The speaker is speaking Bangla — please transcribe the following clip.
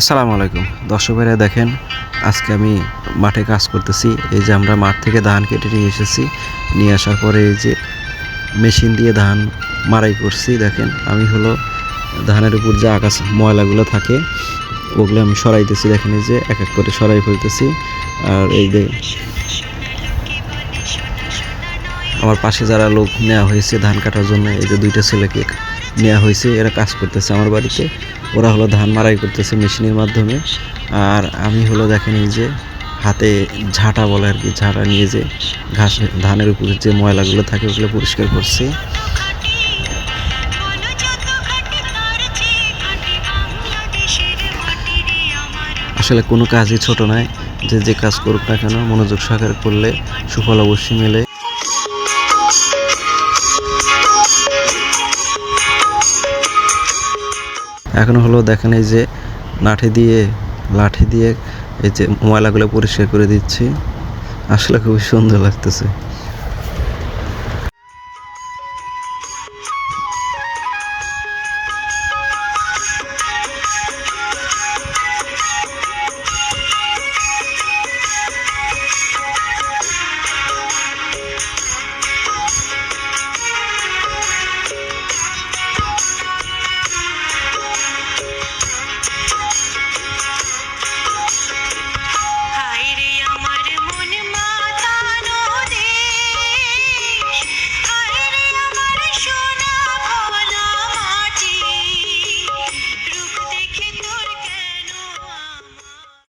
আসসালামু আলাইকুম। দর্শক ভাইরা দেখেন, আজকে আমি মাঠে কাজ করতেছি। এই যে আমরা মাঠ থেকে ধান কেটে নিয়ে এসেছি। নিয়ে আসার পরে এই যে মেশিন দিয়ে ধান মারাই করছি, দেখেন। আমি হলো ধানের উপর যে আকাশ ময়লাগুলো থাকে, ওগুলো আমি সরাইতেছি। দেখেন এই যে এক এক করে সরাই ফেলতেছি। আর এই যে আমার পাশে যারা লোক নেওয়া হয়েছে ধান কাটার জন্য, এই যে দুইটা ছেলেকে নেওয়া হয়েছে, এরা কাজ করতেছে আমার বাড়িতে। ওরা হলো ধান মারাই করতেছে মেশিনের মাধ্যমে। আর আমি হলো দেখেন এই যে হাতে ঝাঁটা বলে আর কি, ঝাঁটা নিয়ে যে ঘাস, ধানের উপরে যে ময়লাগুলো থাকে, ওগুলো পরিষ্কার করছি। আসলে কোনো কাজই ছোট নয়, যে যে কাজ করুক না কেন, মনোযোগ সহকারে করলে সুফল অবশ্যই মেলে। এখন হলো দেখেন এই যে লাঠি দিয়ে লাঠি দিয়ে এই যে ময়লাগুলো পরিষ্কার করে দিচ্ছি। আসলে খুবই সুন্দর লাগতেছে।